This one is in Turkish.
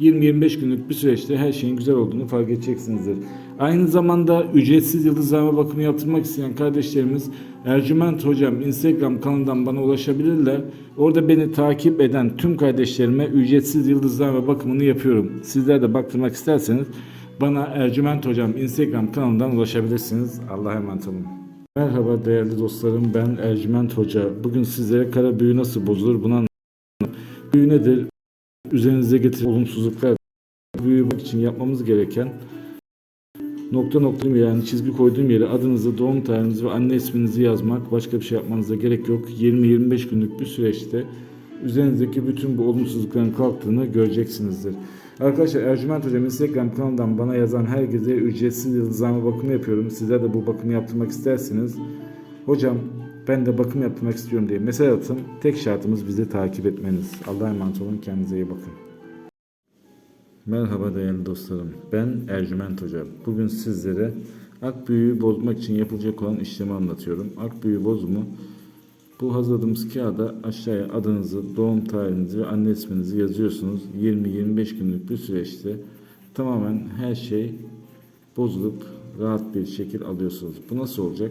20-25 günlük bir süreçte her şeyin güzel olduğunu fark edeceksinizdir. Aynı zamanda ücretsiz yıldızlama bakımı yaptırmak isteyen kardeşlerimiz Ercüment Hocam Instagram kanalından bana ulaşabilirler. Orada beni takip eden tüm kardeşlerime ücretsiz yıldızlama bakımını yapıyorum. Sizler de baktırmak isterseniz bana Ercüment Hocam Instagram kanalından ulaşabilirsiniz. Allah'a emanet olun. Merhaba değerli dostlarım ben Ercüment Hoca. Bugün sizlere kara büyü nasıl bozulur bunu anlatacağım. Büyü nedir? Üzerinize getiren olumsuzluklar büyümek için yapmamız gereken nokta nokta yani çizgi koyduğum yere adınızı, doğum tarihinizi ve anne isminizi yazmak. Başka bir şey yapmanıza gerek yok. 20-25 günlük bir süreçte üzerinizdeki bütün bu olumsuzlukların kalktığını göreceksinizdir. Arkadaşlar Ercüment Hocam Instagram kanalından bana yazan herkese ücretsiz yıldızlama bakımı yapıyorum. Sizler de bu bakımı yaptırmak isterseniz hocam ben de bakım yaptırmak istiyorum diye mesaj atın. Tek şartımız bizi takip etmeniz. Allah'a emanet olun. Kendinize iyi bakın. Merhaba değerli dostlarım. Ben Ercüment Hoca. Bugün sizlere ak büyüğü bozmak için yapılacak olan işlemi anlatıyorum. Ak büyüğü bozumu bu hazırladığımız kağıda aşağıya adınızı, doğum tarihinizi ve anne isminizi yazıyorsunuz. 20-25 günlük bir süreçte tamamen her şey bozulup rahat bir şekil alıyorsunuz. Bu nasıl olacak?